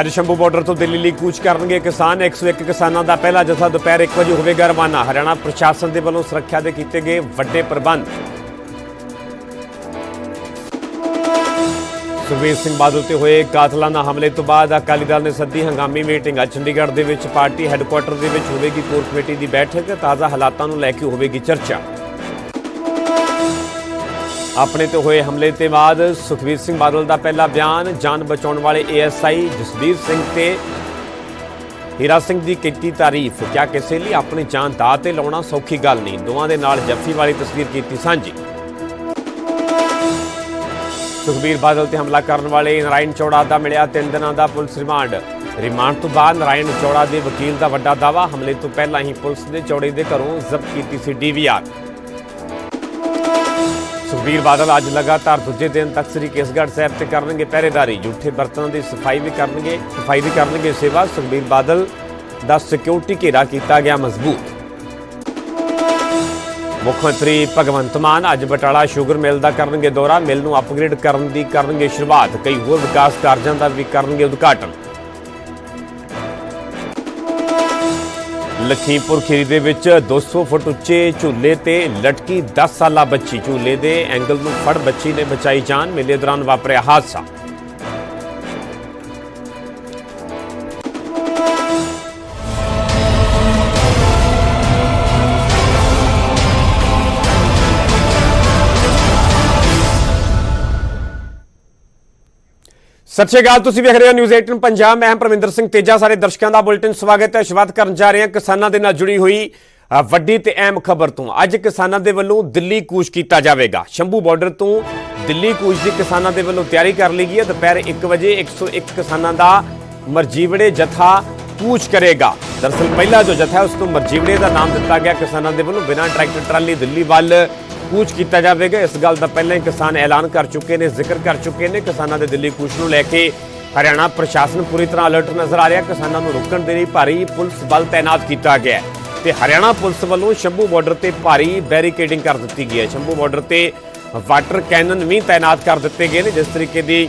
ਅੱਜ ਸ਼ੰਭੂ ਬਾਰਡਰ ਤੋਂ ਦਿੱਲੀ ਲਈ ਕੂਚ ਕਰਨਗੇ ਕਿਸਾਨ। 101 ਕਿਸਾਨਾਂ ਦਾ ਪਹਿਲਾ ਜਥਾ ਦੁਪਹਿਰ 1 ਵਜੇ ਹੋਵੇਗਾ ਰਵਾਨਾ। ਹਰਿਆਣਾ ਪ੍ਰਸ਼ਾਸਨ ਦੇ ਵੱਲੋਂ ਸੁਰੱਖਿਆ ਦੇ ਕੀਤੇ ਗਏ ਵੱਡੇ ਪ੍ਰਬੰਧ। ਸੁਖਬੀਰ ਸਿੰਘ ਬਾਦਲ ਤੇ ਹੋਏ ਕਾਤਲਾਨਾ ਹਮਲੇ ਤੋਂ ਬਾਅਦ ਅਕਾਲੀ ਦਲ ਨੇ ਸੱਦੀ ਹੰਗਾਮੀ ਮੀਟਿੰਗ। ਅੱਜ ਚੰਡੀਗੜ੍ਹ ਦੇ ਵਿੱਚ ਪਾਰਟੀ ਹੈੱਡਕੁਆਟਰ ਦੇ ਵਿੱਚ ਹੋਵੇਗੀ ਕੋਰ ਕਮੇਟੀ ਦੀ ਬੈਠਕ। ਤਾਜ਼ਾ ਹਾਲਾਤਾਂ ਨੂੰ ਲੈ ਕੇ ਹੋਵੇਗੀ ਚਰਚਾ। ਆਪਣੇ ਤੇ ਹੋਏ ਹਮਲੇ ਤੇ ਬਾਅਦ ਸੁਖਬੀਰ ਸਿੰਘ ਬਾਦਲ ਦਾ ਪਹਿਲਾ ਬਿਆਨ, ਜਾਨ ਬਚਾਉਣ ਵਾਲੇ ਏਐਸਆਈ ਜਸਬੀਰ ਸਿੰਘ ਤੇ ਹੀਰਾ ਸਿੰਘ ਦੀ ਕੀਤੀ ਤਾਰੀਫ। ਕਿਆ ਕਿਸੇ ਲਈ ਆਪਣੀ ਜਾਨ ਦਾ ਤੇ ਲਾਉਣਾ ਸੌਖੀ ਗੱਲ ਨਹੀਂ। ਦੋਵਾਂ ਦੇ ਨਾਲ ਜੱਫੀ ਵਾਲੀ ਤਸਵੀਰ ਕੀਤੀ ਸਾਂਝੀ। ਸੁਖਬੀਰ ਬਾਦਲ ਤੇ ਹਮਲਾ ਕਰਨ ਵਾਲੇ ਨਰਾਇਣ ਚੌੜਾ ਦਾ ਮਿਲਿਆ ਤਿੰਨ ਦਿਨਾਂ ਦਾ ਪੁਲਿਸ ਰਿਮਾਂਡ। ਰਿਮਾਂਡ ਤੋਂ ਬਾਅਦ ਨਰਾਇਣ ਚੌੜਾ ਦੇ ਵਕੀਲ ਦਾ ਵੱਡਾ ਦਾਵਾ ਹਮਲੇ ਤੋਂ ਪਹਿਲਾਂ ਹੀ ਪੁਲਿਸ ਨੇ ਚੌੜੇ ਦੇ ਘਰੋਂ ਜ਼ਬਤ ਕੀਤੀ ਸੀ ਡੀਵੀਆਰ ਸੁਖਬੀਰ ਬਾਦਲ ਅੱਜ ਲਗਾਤਾਰ ਦੂਜੇ ਦਿਨ ਤੱਕ ਸ੍ਰੀ ਕੇਸਗੜ੍ਹ ਸਾਹਿਬ ਤੇ ਕਰਨਗੇ ਪਹਿਰੇਦਾਰੀ, ਜੂਠੇ ਬਰਤਨਾਂ ਦੀ ਸਫ਼ਾਈ ਵੀ ਕਰਨਗੇ, ਸਫ਼ਾਈ ਵੀ ਕਰਨਗੇ ਸੇਵਾ। ਸੁਖਬੀਰ ਬਾਦਲ ਦਾ ਸਿਕਿਉਰਿਟੀ ਘੇਰਾ ਕੀਤਾ ਗਿਆ ਮਜ਼ਬੂਤ। ਮੁੱਖ ਮੰਤਰੀ ਭਗਵੰਤ ਮਾਨ ਅੱਜ ਬਟਾਲਾ ਸ਼ੂਗਰ ਮਿਲ ਦਾ ਕਰਨਗੇ ਦੌਰਾ। ਮਿਲ ਨੂੰ ਅਪਗ੍ਰੇਡ ਕਰਨ ਦੀ ਕਰਨਗੇ ਸ਼ੁਰੂਆਤ। ਕਈ ਹੋਰ ਵਿਕਾਸ ਕਾਰਜਾਂ ਦਾ ਵੀ ਕਰਨਗੇ ਉਦਘਾਟਨ। ਲਖੀਮਪੁਰ ਖੀਰੀ ਦੇ ਵਿੱਚ 200 ਫੁੱਟ ਉੱਚੇ ਝੂਲੇ ਤੇ ਲਟਕੀ 10 ਸਾਲਾ ਬੱਚੀ ਝੂਲੇ ਦੇ ਐਂਗਲ ਨੂੰ ਫੜ ਬੱਚੀ ਨੇ ਬਚਾਈ ਜਾਨ ਮੇਲੇ ਦੌਰਾਨ ਵਾਪਰਿਆ ਹਾਦਸਾ ਸਤਿ ਸ਼੍ਰੀ ਅਕਾਲ, ਤੁਸੀਂ ਵੇਖ ਰਹੇ ਹੋ ਨਿਊਜ਼ 18 ਪੰਜਾਬ। ਮੈਂ ਹਾਂ ਪ੍ਰਵਿੰਦਰ ਸਿੰਘ ਤੇਜਾ। ਸਾਰੇ ਦਰਸ਼ਕਾਂ ਦਾ ਬੁਲੇਟਿਨ ਸਵਾਗਤ ਹੈ। ਸ਼ੁਰੂਆਤ ਕਰਨ ਜਾ ਰਹੇ ਹਾਂ ਕਿਸਾਨਾਂ ਦੇ ਨਾਲ ਜੁੜੀ ਹੋਈ ਵੱਡੀ ਤੇ ਅਹਿਮ ਖਬਰ ਤੋਂ। ਅੱਜ ਕਿਸਾਨਾਂ ਦੇ ਵੱਲੋਂ ਦਿੱਲੀ ਕੂਚ ਕੀਤਾ ਜਾਵੇਗਾ। ਸ਼ੰਭੂ ਬਾਰਡਰ ਤੋਂ ਦਿੱਲੀ ਕੂਚ ਦੀ ਕਿਸਾਨਾਂ ਦੇ ਵੱਲੋਂ ਤਿਆਰੀ ਕਰ ਲਈ ਗਈ ਹੈ। ਦੁਪਹਿਰ 1 ਵਜੇ 101 ਕਿਸਾਨਾਂ ਦਾ ਮਰਜੀਵੜੇ ਜਥਾ ਕੂਚ ਕਰੇਗਾ। ਦਰਅਸਲ ਪਹਿਲਾ ਜੋ ਜਥਾ ਉਸ ਨੂੰ ਮਰਜੀਵੜੇ ਦਾ ਨਾਮ ਦਿੱਤਾ ਗਿਆ। ਕਿਸਾਨਾਂ ਦੇ ਵੱਲੋਂ ਬਿਨਾਂ ਟਰੈਕਟਰ, ਟਰਾਲੀ ਦਿੱਲੀ ਵੱਲ ਕੂਚ ਕੀਤਾ ਜਾਵੇਗਾ। ਇਸ ਗੱਲ ਦਾ ਪਹਿਲਾਂ ਹੀ ਕਿਸਾਨ ਐਲਾਨ ਕਰ ਚੁੱਕੇ ਨੇ, ਜ਼ਿਕਰ ਕਰ ਚੁੱਕੇ ਨੇ ਕਿਸਾਨਾਂ ਦੇ ਦਿੱਲੀ ਕੂਚ ਨੂੰ ਲੈ ਕੇ। ਹਰਿਆਣਾ ਪ੍ਰਸ਼ਾਸਨ ਪੂਰੀ ਤਰ੍ਹਾਂ ਅਲਰਟ ਨਜ਼ਰ ਆ ਰਿਹਾ, ਕਿਸਾਨਾਂ ਨੂੰ ਰੋਕਣ ਦੇ ਲਈ ਭਾਰੀ ਪੁਲਿਸ ਬਲ ਤਾਇਨਾਤ ਕੀਤਾ ਗਿਆ ਹੈ। ਤੇ ਹਰਿਆਣਾ ਪੁਲਿਸ ਵੱਲੋਂ ਸ਼ੰਭੂ ਬਾਰਡਰ ਤੇ ਭਾਰੀ ਬੈਰੀਕੇਡਿੰਗ ਕਰ ਦਿੱਤੀ ਗਈ ਹੈ। ਸ਼ੰਭੂ ਬਾਰਡਰ ਤੇ ਵਾਟਰ ਕੈਨਨ ਵੀ ਤਾਇਨਾਤ ਕਰ ਦਿੱਤੇ ਗਏ ਨੇ। ਜਿਸ ਤਰੀਕੇ ਦੀ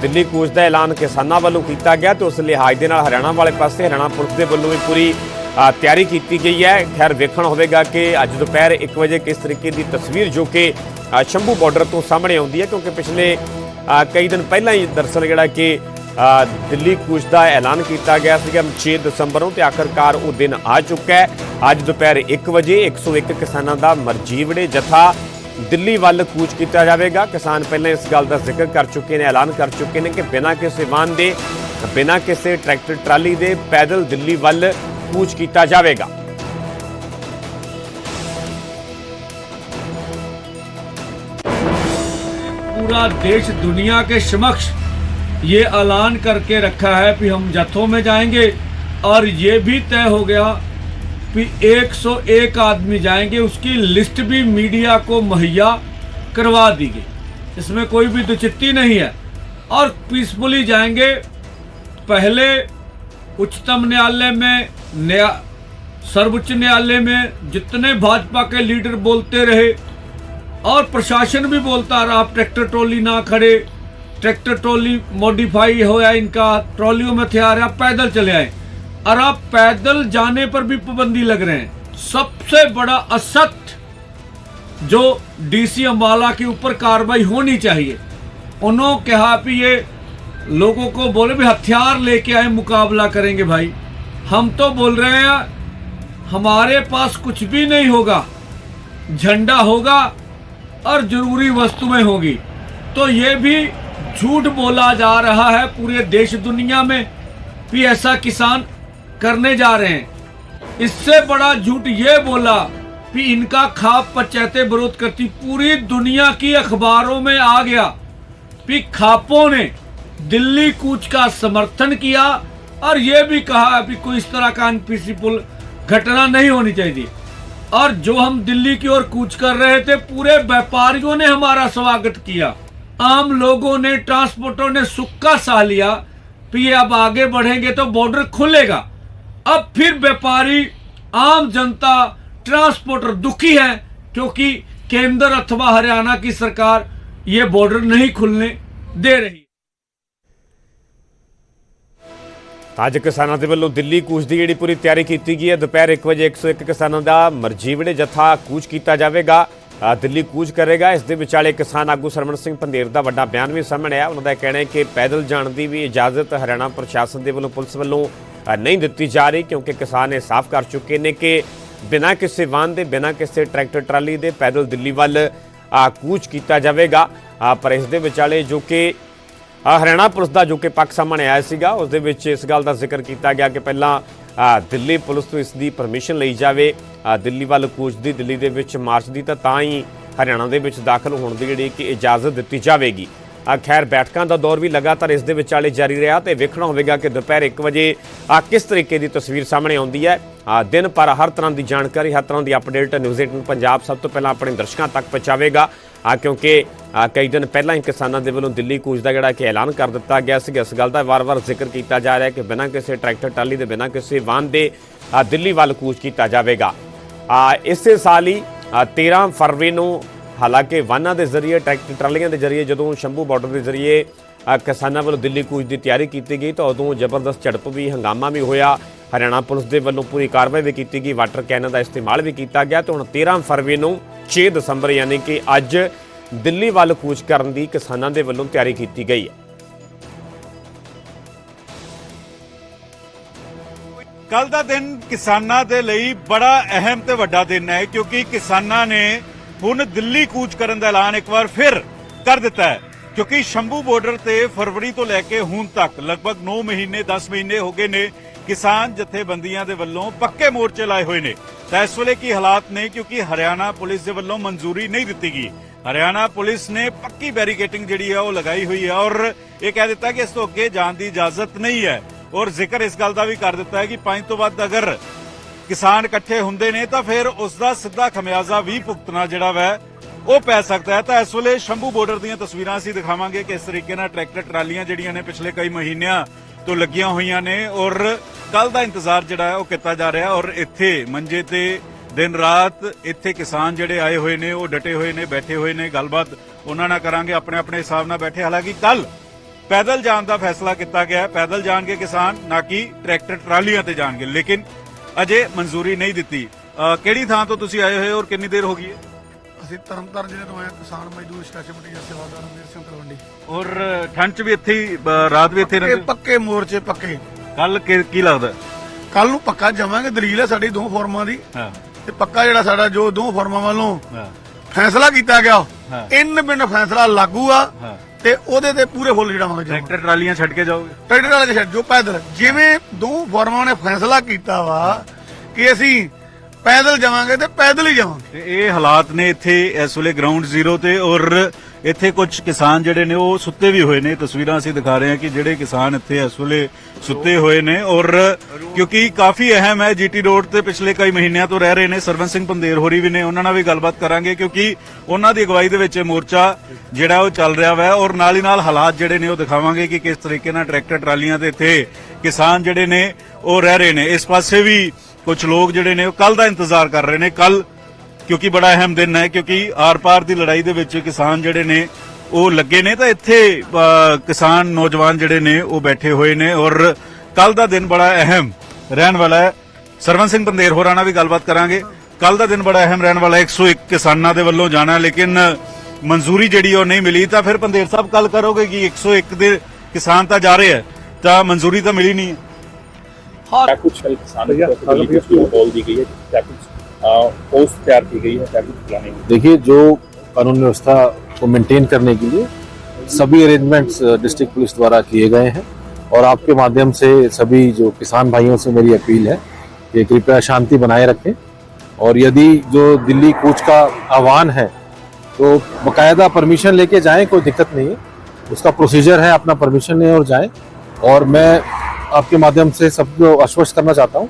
ਦਿੱਲੀ ਕੂਚ ਦਾ ਐਲਾਨ ਕਿਸਾਨਾਂ ਵੱਲੋਂ ਕੀਤਾ ਗਿਆ ਤੇ ਉਸ ਲਿਹਾਜ਼ ਦੇ ਨਾਲ ਹਰਿਆਣਾ ਵਾਲੇ ਪਾਸੇ, ਹਰਿਆਣਾ ਪੁਲਿਸ ਦੇ ਵੱਲੋਂ ਵੀ ਪੂਰੀ ਤਿਆਰੀ ਕੀਤੀ ਗਈ ਹੈ। ਖੈਰ, ਵੇਖਣ ਹੋਵੇਗਾ ਕਿ ਅੱਜ ਦੁਪਹਿਰ 1 ਵਜੇ ਕਿਸ ਤਰੀਕੇ ਦੀ ਤਸਵੀਰ ਜੋ ਕਿ ਸ਼ੰਭੂ ਬਾਰਡਰ ਤੋਂ ਸਾਹਮਣੇ ਆਉਂਦੀ ਹੈ, ਕਿਉਂਕਿ ਪਿਛਲੇ ਕਈ ਦਿਨ ਪਹਿਲਾਂ ਹੀ ਦਰਸਲ ਜਿਹੜਾ ਕਿ ਦਿੱਲੀ ਕੂਚ ਦਾ ਐਲਾਨ ਕੀਤਾ ਗਿਆ ਸੀਗਾ। 6 ਦਸੰਬਰ ਨੂੰ ਤੇ ਆਖਰਕਾਰ ਉਹ ਦਿਨ ਆ ਚੁੱਕਾ ਹੈ। ਅੱਜ ਦੁਪਹਿਰ 1 ਵਜੇ 101 ਕਿਸਾਨਾਂ ਦਾ ਮਰਜੀਵੜੇ ਜਥਾ ਦਿੱਲੀ ਵੱਲ ਕੂਚ ਕੀਤਾ ਜਾਵੇਗਾ। ਕਿਸਾਨ ਪਹਿਲਾਂ ਇਸ ਗੱਲ ਦਾ ਜ਼ਿਕਰ ਕਰ ਚੁੱਕੇ ਨੇ, ਐਲਾਨ ਕਰ ਚੁੱਕੇ ਨੇ ਕਿ ਬਿਨਾਂ ਕਿਸੇ ਵਾਹਨ ਦੇ, ਬਿਨਾਂ ਕਿਸੇ ਟਰੈਕਟਰ ਟਰਾਲੀ ਦੇ ਪੈਦਲ ਦਿੱਲੀ ਵੱਲ ਕੂਚ ਕੀਤਾ ਜਾਵੇਗਾ पूरा देश दुनिया के समक्ष ये ऐलान करके रखा है कि हम जत्थों में जाएंगे और ये भी तय हो गया कि 101 आदमी जाएंगे उसकी लिस्ट भी मीडिया को मुहैया करवा दी गई इसमें कोई भी दुचित्ती नहीं है और पीसफुली जाएंगे पहले उच्चतम न्यायालय में न्या, सर्वोच्च न्यायालय में जितने भाजपा के लीडर बोलते रहे, और प्रशासन भी बोलता रहा आप ट्रैक्टर ट्रॉली ना खड़े, ट्रैक्टर ट्रॉली मॉडिफाई हो या इनका, ट्रॉलियों में हथियार आप पैदल चले आए। और आप पैदल जाने पर भी पाबंदी लग रहे हैं। सबसे बड़ा असत्य जो डीसी अम्बाला के ऊपर कार्रवाई होनी चाहिए। उन्होंने कहा कि ये लोगों को बोले, भी हथियार लेके आए, मुकाबला करेंगे भाई। हम तो बोल रहे हैं, हमारे पास कुछ भी नहीं होगा। झंडा होगा और ज़रूरी वस्तुएँ होगी। तो ये भी झूठ बोला जा रहा है पूरे देश दुनिया में भी ऐसा किसान करने जा रहे हैं। इससे बड़ा झूठ ये बोला कि इनका खाप पंचायतें विरोध करती, पूरी दुनिया की अखबारों में आ गया कि खापों ने दिल्ली कूच का समर्थन किया और ये भी कहा अभी कोई इस तरह का अनपीसीफुल घटना नहीं होनी चाहिए। और जो हम दिल्ली की ओर कूच कर रहे थे, पूरे व्यापारियों ने हमारा स्वागत किया। आम लोगों ने, ट्रांसपोर्टरों ने सुक्का सा लिया ये अब आगे बढ़ेंगे तो बॉर्डर खुलेगा। अब फिर व्यापारी, आम जनता, ट्रांसपोर्टर दुखी है क्योंकि केंद्र अथवा हरियाणा की सरकार ये बॉर्डर नहीं खुलने दे रही। ਅੱਜ ਕਿਸਾਨਾਂ ਦੇ ਵੱਲੋਂ ਦਿੱਲੀ ਕੂਚ ਦੀ ਜਿਹੜੀ ਪੂਰੀ ਤਿਆਰੀ ਕੀਤੀ ਗਈ ਹੈ। ਦੁਪਹਿਰ 1 ਵਜੇ 101 ਕਿਸਾਨਾਂ ਦਾ ਮਰਜੀਵੜੇ ਜਥਾ ਕੂਚ ਕੀਤਾ ਜਾਵੇਗਾ ਦਿੱਲੀ ਕੂਚ ਕਰੇਗਾ। ਇਸ ਦੇ ਵਿਚਾਲੇ ਕਿਸਾਨ ਆਗੂ ਸਰਮਨ ਸਿੰਘ ਪੰਦੇਰ ਦਾ ਵੱਡਾ ਬਿਆਨ ਵੀ ਸਾਹਮਣੇ ਆਇਆ। ਉਹਨਾਂ ਦਾ ਕਹਿਣਾ ਹੈ ਕਿ ਪੈਦਲ ਜਾਣ ਦੀ ਵੀ ਇਜਾਜ਼ਤ ਹਰਿਆਣਾ ਪ੍ਰਸ਼ਾਸਨ ਦੇ ਵੱਲੋਂ ਪੁਲਿਸ ਵੱਲੋਂ ਨਹੀਂ ਦਿੱਤੀ ਜਾ ਰਹੀ ਕਿਉਂਕਿ ਕਿਸਾਨ ਇਹ ਸਾਫ਼ ਕਰ ਚੁੱਕੇ ਨੇ ਕਿ ਬਿਨਾਂ ਕਿਸੇ ਵਾਹਨ ਦੇ, ਬਿਨਾਂ ਕਿਸੇ ਟਰੈਕਟਰ ਟਰਾਲੀ ਦੇ ਪੈਦਲ ਦਿੱਲੀ ਵੱਲ ਕੂਚ ਕੀਤਾ ਜਾਵੇਗਾ। ਪਰ ਇਸ ਦੇ ਵਿਚਾਲੇ ਜੋ ਕਿ ਹਰਿਆਣਾ ਪੁਲਿਸ ਦਾ ਜੋ ਕਿ ਪੱਖ ਸਾਹਮਣੇ ਆਇਆ ਸੀਗਾ, ਉਸ ਦੇ ਵਿੱਚ ਇਸ ਗੱਲ ਦਾ ਜ਼ਿਕਰ ਕੀਤਾ ਗਿਆ ਕਿ ਪਹਿਲਾਂ ਦਿੱਲੀ ਪੁਲਿਸ ਤੋਂ ਇਸ ਦੀ ਪਰਮਿਸ਼ਨ ਲਈ ਜਾਵੇ। ਦਿੱਲੀ ਵੱਲ ਕੂਚਦੀ, ਦਿੱਲੀ ਦੇ ਵਿੱਚ ਮਾਰਚ ਦੀ ਤਾਂ ਤਾਂ ਹੀ ਹਰਿਆਣਾ ਦੇ ਵਿੱਚ ਦਾਖਲ ਹੋਣ ਦੀ ਜਿਹੜੀ ਕਿ ਇਜਾਜ਼ਤ ਦਿੱਤੀ ਜਾਵੇਗੀ। ਅ, ਖੈਰ ਬੈਠਕਾਂ ਦਾ ਦੌਰ ਵੀ ਲਗਾਤਾਰ ਇਸ ਦੇ ਵਿਚਾਲੇ ਜਾਰੀ ਰਿਹਾ ਤੇ ਵੇਖਣਾ ਹੋਵੇਗਾ ਕਿ ਦੁਪਹਿਰ 1 ਵਜੇ ਅ, ਕਿਸ ਤਰੀਕੇ ਦੀ ਤਸਵੀਰ ਸਾਹਮਣੇ ਆਉਂਦੀ ਹੈ। ਅ, ਦਿਨ ਪਰ ਹਰ ਤਰ੍ਹਾਂ ਦੀ ਜਾਣਕਾਰੀ ਹਰ ਤਰ੍ਹਾਂ ਦੀ ਅਪਡੇਟ ਨਿਊਜ਼ 18 ਪੰਜਾਬ ਸਭ ਤੋਂ ਪਹਿਲਾਂ ਆਪਣੇ ਦਰਸ਼ਕਾਂ ਤੱਕ ਪਹੁੰਚਾਵੇਗਾ। ਆ ਕਿਉਂਕਿ ਕਈ ਦਿਨ ਪਹਿਲਾਂ ਹੀ ਕਿਸਾਨਾਂ ਦੇ ਵੱਲੋਂ ਦਿੱਲੀ ਕੂਚ ਦਾ ਜਿਹੜਾ ਕਿ ਐਲਾਨ ਕਰ ਦਿੱਤਾ ਗਿਆ ਸੀ ਇਸ ਗੱਲ ਦਾ ਵਾਰ-ਵਾਰ ਜ਼ਿਕਰ ਕੀਤਾ ਜਾ ਰਿਹਾ ਹੈ ਕਿ ਬਿਨਾਂ ਕਿਸੇ ਟਰੈਕਟਰ ਟਾਲੀ ਦੇ ਬਿਨਾਂ ਕਿਸੇ ਵਾਹਨ ਦੇ ਦਿੱਲੀ ਵੱਲ ਕੂਚ ਕੀਤਾ ਜਾਵੇਗਾ। ਇਸੇ ਸਾਲ ਹੀ ਅ, 13 ਫਰਵਰੀ ਨੂੰ ਹਾਲਾਂਕਿ ਵਾਹਨਾਂ ਦੇ ਜ਼ਰੀਏ ਟਰੈਕਟਰ ਟਰਾਲੀਆਂ ਦੇ ਜ਼ਰੀਏ ਜਦੋਂ ਸ਼ੰਭੂ ਬਾਰਡਰ ਦੇ ਜ਼ਰੀਏ ਕਿਸਾਨਾਂ ਵੱਲੋਂ ਦਿੱਲੀ ਕੂਚ ਦੀ ਤਿਆਰੀ ਕੀਤੀ ਗਈ ਤਾਂ ਉਦੋਂ ਜ਼ਬਰਦਸਤ ਝੜਪ ਵੀ, ਹੰਗਾਮਾ ਵੀ ਹੋਇਆ। ਹਰਿਆਣਾ ਪੁਲਿਸ ਦੇ ਵੱਲੋਂ ਪੂਰੀ ਕਾਰਵਾਈ ਵੀ ਕੀਤੀ ਗਈ। ਵਾਟਰ ਕੈਨਨ ਦਾ ਇਸਤੇਮਾਲ ਵੀ ਕੀਤਾ ਗਿਆ ਤੇ ਹੁਣ 13 ਫਰਵਰੀ ਨੂੰ 6 ਦਸੰਬਰ ਯਾਨੀ ਕਿ ਅੱਜ ਦਿੱਲੀ ਵੱਲ ਕੂਚ ਕਰਨ ਦੀ ਕਿਸਾਨਾਂ ਦੇ ਵੱਲੋਂ ਤਿਆਰੀ ਕੀਤੀ ਗਈ ਹੈ। ਕੱਲ ਦਾ ਦਿਨ ਕਿਸਾਨਾਂ ਦੇ ਲਈ ਬੜਾ ਅਹਿਮ ਤੇ ਵੱਡਾ ਦਿਨ ਹੈ ਕਿਉਂਕਿ ਕਿਸਾਨਾਂ ਨੇ ਹੁਣ ਦਿੱਲੀ ਕੂਚ ਕਰਨ ਦਾ ਐਲਾਨ ਇੱਕ ਵਾਰ ਫਿਰ ਕਰ ਦਿੱਤਾ ਹੈ, ਕਿਉਂਕਿ ਸ਼ੰਭੂ ਬਾਰਡਰ ਤੇ ਫਰਵਰੀ ਤੋਂ ਲੈ ਕੇ ਹੁਣ ਤੱਕ ਲਗਭਗ 9 ਮਹੀਨੇ 10 ਮਹੀਨੇ ਹੋ ਗਏ ਨੇ ਕਿਸਾਨ ਜਥੇਬੰਦੀਆਂ ਦੇ ਵੱਲੋਂ ਪੱਕੇ ਮੋਰਚੇ ਲਾਏ ਹੋਏ ਨੇ। ਤਾਂ ਇਸ ਵੇਲੇ ਕੀ ਹਾਲਾਤ ਨੇ? ਕਿਉਂਕਿ ਹਰਿਆਣਾ ਪੁਲਿਸ ਦੇ ਵੱਲੋਂ ਮਨਜ਼ੂਰੀ ਨਹੀਂ ਦਿੱਤੀ ਗਈ। ਹਰਿਆਣਾ ਪੁਲਿਸ ਨੇ ਪੱਕੀ ਬੈਰੀਕੇਟਿੰਗ ਜਿਹੜੀ ਹੈ ਉਹ ਲਗਾਈ ਹੋਈ ਹੈ ਔਰ ਇਹ ਕਹਿ ਦਿੱਤਾ ਕਿ ਇਸ ਤੋਂ ਅੱਗੇ ਜਾਣ ਦੀ ਇਜਾਜ਼ਤ ਨਹੀਂ ਹੈ। ਔਰ ਜ਼ਿਕਰ ਇਸ ਗੱਲ ਦਾ ਵੀ ਕਰ ਦਿੱਤਾ ਹੈ ਕਿ ਪੰਜ ਤੋਂ ਵੱਧ ਅਗਰ ਕਿਸਾਨ ਇਕੱਠੇ ਹੁੰਦੇ ਨੇ ਤਾਂ ਫਿਰ ਉਸ ਦਾ ਸਿੱਧਾ ਖਮਿਆਜ਼ਾ ਵੀ ਭੁਗਤਣਾ ਜਿਹੜਾ ਵੈ, ਉਹ ਪੈ ਸਕਦਾ ਹੈ। ਤਾਂ ਇਸ ਵੇਲੇ ਸ਼ੰਭੂ ਬਾਰਡਰ ਦੀਆਂ ਤਸਵੀਰਾਂ ਅਸੀਂ ਦਿਖਾਵਾਂਗੇ ਕਿ ਇਸ ਤਰੀਕੇ ਨਾਲ ਟਰੈਕਟਰ ਟਰਾਲੀਆਂ ਜਿਹੜੀਆਂ ਨੇ ਪਿਛਲੇ ਕਈ ਮਹੀਨਿਆਂ ਤੋਂ ਲੱਗੀਆਂ ਹੋਈਆਂ ਨੇ ਔਰ ਕੱਲ ਦਾ ਇੰਤਜ਼ਾਰ ਜਿਹੜਾ ਹੈ ਉਹ ਕੀਤਾ ਜਾ ਰਿਹਾ ਔਰ ਇੱਥੇ ਮੰਜੇ ਤੇ ਦਿਨ ਰਾਤ ਇੱਥੇ ਕਿਸਾਨ ਜਿਹੜੇ ਆਏ ਹੋਏ ਨੇ, ਉਹ ਡਟੇ ਹੋਏ ਨੇ, ਬੈਠੇ ਹੋਏ ਨੇ। ਗੱਲਬਾਤ ਉਹਨਾਂ ਨਾਲ ਕਰਾਂਗੇ, ਆਪਣੇ ਆਪਣੇ ਹਿਸਾਬ ਨਾਲ ਬੈਠੇ। ਹਾਲਾਂਕਿ ਕੱਲ ਪੈਦਲ ਜਾਣ ਦਾ ਫੈਸਲਾ ਕੀਤਾ ਗਿਆ ਹੈ। ਪੈਦਲ ਜਾਣਗੇ ਕਿਸਾਨ, ਨਾ ਕਿ ਟਰੈਕਟਰ ਟਰਾਲੀਆਂ ਤੇ ਜਾਣਗੇ। ਲੇਕਿਨ ਅਜੇ ਮਨਜ਼ੂਰੀ ਨਹੀਂ ਦਿੱਤੀ। ਕਿਹੜੀ ਥਾਂ ਤੋਂ ਤੁਸੀਂ ਆਏ ਹੋਏ ਹੋ ਔਰ ਕਿੰਨੀ ਦੇਰ ਹੋ ਗਈ ਹੈ? ਅਸੀਂ ਤਰਨਤਾਰਨ ਜ਼ਿਲ੍ਹੇ ਤੋਂ ਆਏ ਹਾਂ, ਕਿਸਾਨ ਮਜ਼ਦੂਰ ਸਟੇਸ਼ਨ ਮਟੀਆ ਸੇਵਾਦਾਰ ਵੀਰ ਸਿੰਘ ਤਲਵੰਡੀ। ਔਰ ਠੰਡ ਚ ਵੀ ਇੱਥੇ ਹੀ ਰਾਤ ਵੀ ਇੱਥੇ ਇਹ ਰਹਿੰਦੇ ਪੱਕੇ ਮੋਰਚੇ ਪੱਕੇ। ਕੱਲ ਕੀ ਲੱਗਦਾ? ਕੱਲ ਨੂੰ ਪੱਕਾ ਜਾਵਾਂਗੇ ਦਲੀਲ ਹੈ ਸਾਡੀ ਦੋ ਫੋਰਮਾਂ ਦੀ। ਹਾਂ। ਤੇ ਪੱਕਾ ਜਿਹੜਾ ਸਾਡਾ ਜੋ ਦੋ ਫੋਰਮਾਂ ਵੱਲੋਂ ਹਾਂ। ਫੈਸਲਾ ਕੀਤਾ ਗਿਆ ਹਾਂ। ਇਨ ਬਿਨ ਫੈਸਲਾ ਲਾਗੂ ਆ। ਹਾਂ। ਤੇ ਉਹਦੇ ਤੇ ਪੂਰੇ ਫੁੱਲ ਜਿਹੜਾ ਜਾਵਾਂਗੇ ਟਰੈਕਟਰ ਟਰਾਲੀਆਂ ਛੱਡ ਕੇ ਜਾਓਗੇ? ਟਰੈਕਟਰ ਵਾਲੇ ਛੱਡ ਜੋ ਪੈਦਲ। ਜਿਵੇਂ ਦੋ ਫੋਰਮਾਂ ਨੇ ਫੈਸਲਾ ਕੀਤਾ ਵਾ ਕਿ ਅਸੀਂ ਪੈਦਲ ਜਾਵਾਂਗੇ ਤੇ ਪੈਦਲ ਹੀ ਜਾਵਾਂਗੇ। ਤੇ ਇਹ ਹਾਲਾਤ ਨੇ ਇੱਥੇ ਇਸ ਵੇਲੇ ਗਰਾਊਂਡ ਜ਼ੀਰੋ ਤੇ ਔਰ ਇੱਥੇ ਕੁਝ ਕਿਸਾਨ ਜਿਹੜੇ ਨੇ ਉਹ ਸੁੱਤੇ ਵੀ ਹੋਏ ਨੇ। ਤਸਵੀਰਾਂ ਅਸੀਂ ਦਿਖਾ ਰਹੇ ਹਾਂ ਕਿ ਜਿਹੜੇ ਕਿਸਾਨ ਇੱਥੇ ਇਸ ਵੇਲੇ ਸੁੱਤੇ ਹੋਏ ਨੇ ਔਰ ਕਿਉਂਕਿ ਕਾਫੀ ਅਹਿਮ ਹੈ ਜੀਟੀ ਰੋਡ ਤੇ ਪਿਛਲੇ ਕਈ ਮਹੀਨਿਆਂ ਤੋਂ ਰਹਿ ਰਹੇ ਨੇ। ਸਰਵਨ ਸਿੰਘ ਪੰਦੇਰ ਹੋਰੀ ਵੀ ਨੇ, ਉਹਨਾਂ ਨਾਲ ਵੀ ਗੱਲਬਾਤ ਕਰਾਂਗੇ ਕਿਉਂਕਿ ਉਹਨਾਂ ਦੀ ਅਗਵਾਈ ਦੇ ਵਿੱਚ ਇਹ ਮੋਰਚਾ ਜਿਹੜਾ ਉਹ ਚੱਲ ਰਿਹਾ ਵਾ ਔਰ ਨਾਲ ਹੀ ਨਾਲ ਹਾਲਾਤ ਜਿਹੜੇ ਨੇ ਉਹ ਦਿਖਾਵਾਂਗੇ ਕਿ ਕਿਸ ਤਰੀਕੇ ਨਾਲ ਟਰੈਕਟਰ ਟਰਾਲੀਆਂ ਤੇ ਇੱਥੇ ਕਿਸਾਨ ਜਿਹੜੇ ਨੇ ਉਹ ਰਹਿ ਰਹੇ ਨੇ। ਇਸ ਪਾਸੇ ਵੀ ਕੁਝ ਲੋਕ ਜਿਹੜੇ ਨੇ ਉਹ ਕੱਲ ਦਾ ਇੰਤਜ਼ਾਰ ਕਰ ਰਹੇ ਨੇ। ਕੱਲ ਕਿਉਂਕਿ ਬੜਾ ਅਹਿਮ ਦਿਨ ਹੈ ਕਿਉਂਕਿ ਆਰ-ਪਾਰ ਦੀ ਲੜਾਈ ਦੇ ਵਿੱਚ ਕਿਸਾਨ ਜਿਹੜੇ ਨੇ ਉਹ ਲੱਗੇ ਨੇ ਤਾਂ ਇੱਥੇ ਕਿਸਾਨ ਨੌਜਵਾਨ ਜਿਹੜੇ ਨੇ ਉਹ ਬੈਠੇ ਹੋਏ ਨੇ ਔਰ ਕੱਲ ਦਾ ਦਿਨ ਬੜਾ ਅਹਿਮ ਰਹਿਣ ਵਾਲਾ ਹੈ। ਸਰਵਨ ਸਿੰਘ ਬੰਦੇਰ ਹੋਰਾਂ ਨਾਲ ਵੀ ਗੱਲਬਾਤ ਕਰਾਂਗੇ। ਕੱਲ ਦਾ ਦਿਨ ਬੜਾ ਅਹਿਮ ਰਹਿਣ ਵਾਲਾ 101 ਕਿਸਾਨਾਂ ਦੇ ਵੱਲੋਂ ਜਾਣਾ ਲੇਕਿਨ ਮਨਜ਼ੂਰੀ ਜਿਹੜੀ ਉਹ ਨਹੀਂ ਮਿਲੀ। ਤਾਂ ਫਿਰ ਪੰਦੇਰ ਸਾਹਿਬ ਕੱਲ ਕਰੋਗੇ ਕਿ 101 ਦੇ ਕਿਸਾਨ ਤਾਂ ਜਾ ਰਹੇ ਹੈ ਤਾਂ ਮਨਜ਼ੂਰੀ ਤਾਂ ਮਿਲੀ ਨਹੀਂ ਹਾਂ। ਕੁਝ ਕਿਸਾਨ ਦੀ ਬੋਲ ਦੀ ਗਈ ਹੈ पोस्ट तैयार की गई है देखिए, जो कानून व्यवस्था को मेंटेन करने के लिए सभी अरेंजमेंट्स डिस्ट्रिक्ट पुलिस द्वारा किए गए हैं और आपके माध्यम से सभी जो किसान भाइयों से मेरी अपील है कि कृपया शांति बनाए रखें। और यदि जो दिल्ली कूच का आह्वान है तो बकायदा परमिशन लेके जाएँ, कोई दिक्कत नहीं है। उसका प्रोसीजर है, अपना परमिशन लें और जाएँ। और मैं आपके माध्यम से सबको आश्वस्त करना चाहता हूँ